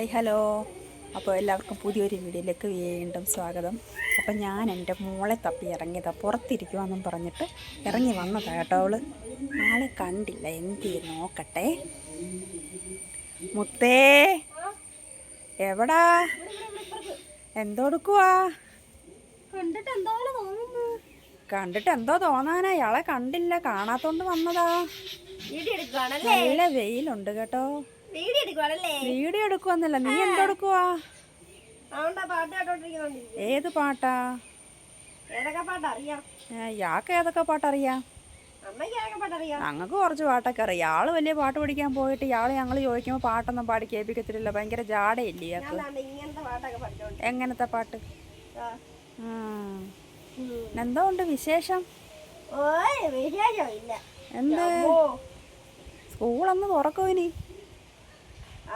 Hi hello. അപ്പോൾ എല്ലാവർക്കും പുതിയൊരു വീഡിയോയിലേക്ക് വീണ്ടും സ്വാഗതം. അപ്പോൾ ഞാൻ എന്റെ മോളെ തപ്പി ഇറങ്ങിയതാണ് പുറത്തിരിക്കുവാന്നും പറഞ്ഞിട്ട് ഇറങ്ങി വന്നതാണ് കേട്ടോ അവൾ. ആളെ കണ്ടില്ല. എന്ത് നോക്കട്ടെ. മുത്തേ എവിടാ? എന്തോടുക്കുവാ കണ്ടിട്ട് എന്തോ തോന്നാനാ. ഇയാളെ കണ്ടില്ല. കാണാത്തോണ്ട് വന്നതാ. നല്ല വെയിലുണ്ട് കേട്ടോ. വീഡിയോ എടുക്കുവാന്നല്ല നീ എന്തെടുക്കുവാ? ഏത് പാട്ടാ? യാക്ക് ഏതൊക്കെ പാട്ടറിയാം? ഞങ്ങൾക്ക് കുറച്ച് പാട്ടൊക്കെ അറിയാം. ആൾ വലിയ പാട്ട് പഠിക്കാൻ പോയിട്ട് ഇയാൾ ഞങ്ങൾ ചോദിക്കുമ്പോൾ പാട്ടൊന്നും പാടി കേൾപ്പിക്കത്തില്ല ഭയങ്കര ജാടയില്ലേ ഇയാൾക്ക്? എങ്ങനത്തെ പാട്ട്. എന്തോ ഉണ്ട് വിശേഷം? എന്ത്? സ്കൂളൊന്ന് തുറക്കോ ഇനി?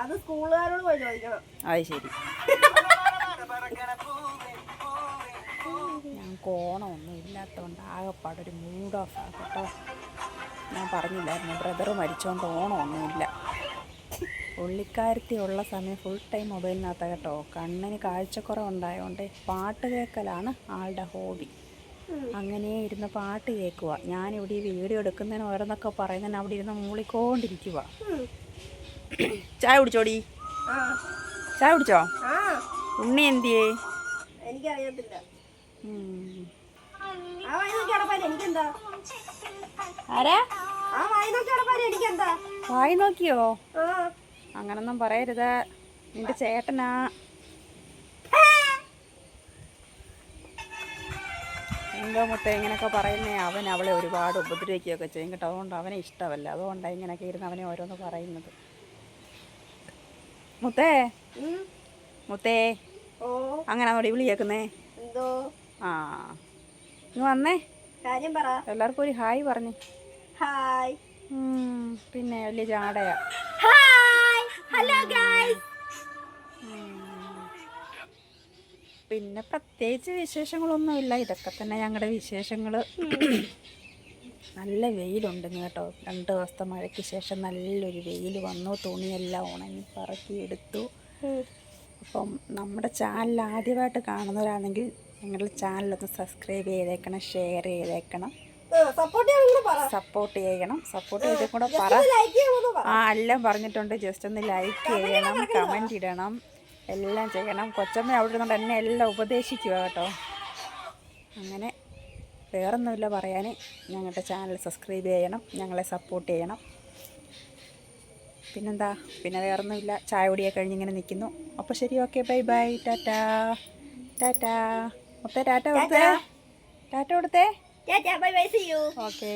അത് സ്കൂളുകാരോട് പോയി ചോദിക്കണം. അത് ശരി. ഞങ്ങൾക്ക് ഓണമൊന്നും ഇല്ലാത്തതുകൊണ്ട് ആകെപ്പാടൊരു മൂഡ് ഓഫ് ഞാൻ പറഞ്ഞില്ലായിരുന്നു ബ്രദർ മരിച്ചുകൊണ്ട് ഓണമൊന്നുമില്ല പുള്ളിക്കാരത്തി ഉള്ള സമയം ഫുൾ ടൈം മൊബൈലിനകത്ത കേട്ടോ. കണ്ണിന് കാഴ്ചക്കുറവുണ്ടായതുകൊണ്ട് പാട്ട് കേൾക്കലാണ് ആളുടെ ഹോബി അങ്ങനെ ഇരുന്ന് പാട്ട് കേൾക്കുക ഞാനിവിടെ ഈ വീഡിയോ എടുക്കുന്നതിന് ഓരോന്നൊക്കെ പറയുന്നതിന് അവിടെ ഇരുന്ന് മൂളിക്കൊണ്ടിരിക്കുക. ചായ കുടിച്ചോടി? ചായ കുടിച്ചോ? ഉണ്ണി എന്തിയേ? എനിക്കറിയത്തില്ല. ആ വായി നോക്കിയോ? അങ്ങനൊന്നും പറയരുത്. നിന്റെ ചേട്ടനാ. എന്തോ മുത്ത ഇങ്ങനെയൊക്കെ പറയുന്നേ. അവൻ അവളെ ഒരുപാട് ഉപദ്രവിക്കുകയൊക്കെ ചെയ്യും കേട്ടോ. അതുകൊണ്ട് അവനെ ഇഷ്ടമല്ല. അതുകൊണ്ടാണ് ഇങ്ങനെയൊക്കെ ഇരുന്ന് അവനെ ഓരോന്ന് പറയുന്നത്. മുത്തേ. മുത്തേ? അങ്ങനെ അവിടെ വിളിയേക്കുന്നേ എന്തോ? ആ. ഇങ്ങ് വന്നേ. കാര്യം പറ. എല്ലാവർക്കും ഒരു ഹായ് പറഞ്ഞു. ഹായ്. പിന്നെ വലിയ ചാടയാ ഹലോ പിന്നെ പ്രത്യേകിച്ച് വിശേഷങ്ങളൊന്നുമില്ല. ഇതൊക്കെ തന്നെ ഞങ്ങളുടെ വിശേഷങ്ങൾ നല്ല വെയിലുണ്ട് ഇന്ന് കേട്ടോ. രണ്ട് ദിവസത്തെ മഴയ്ക്ക് ശേഷം നല്ലൊരു വെയിൽ വന്നു. തുണിയെല്ലാം ഉണങ്ങി പറക്കി എടുത്തു. അപ്പം നമ്മുടെ ചാനൽ ആദ്യമായിട്ട് കാണുന്നവരാണെങ്കിൽ ഞങ്ങളുടെ ചാനലൊന്ന് സബ്സ്ക്രൈബ് ചെയ്തേക്കണം ഷെയർ ചെയ്തേക്കണം. സപ്പോർട്ട് ചെയ്യണം. സപ്പോർട്ട് ചെയ്തേ കൂടെ പറ. ആ എല്ലാം പറഞ്ഞിട്ടുണ്ട്. ജസ്റ്റ് ഒന്ന് ലൈക്ക് ചെയ്യണം കമന്റ് ഇടണം. എല്ലാം ചെയ്യണം. കൊച്ചമ്മ അവിടെ നിന്നുകൊണ്ട് എന്നെ എല്ലാം ഉപദേശിക്കുക കേട്ടോ. അങ്ങനെ വേറൊന്നുമില്ല പറയാൻ ഞങ്ങളുടെ ചാനൽ സബ്സ്ക്രൈബ് ചെയ്യണം ഞങ്ങളെ സപ്പോർട്ട് ചെയ്യണം. പിന്നെന്താ? പിന്നെ വേറൊന്നുമില്ല. ചായ കുടിയൊക്കെ കഴിഞ്ഞ് ഇങ്ങനെ നിൽക്കുന്നു. അപ്പോൾ ശരി okay bye bye tata. Tata. മൊത്തം ടാറ്റ കൊടുത്തേ? ടാറ്റ. കൊടുത്തേ? ഓക്കേ.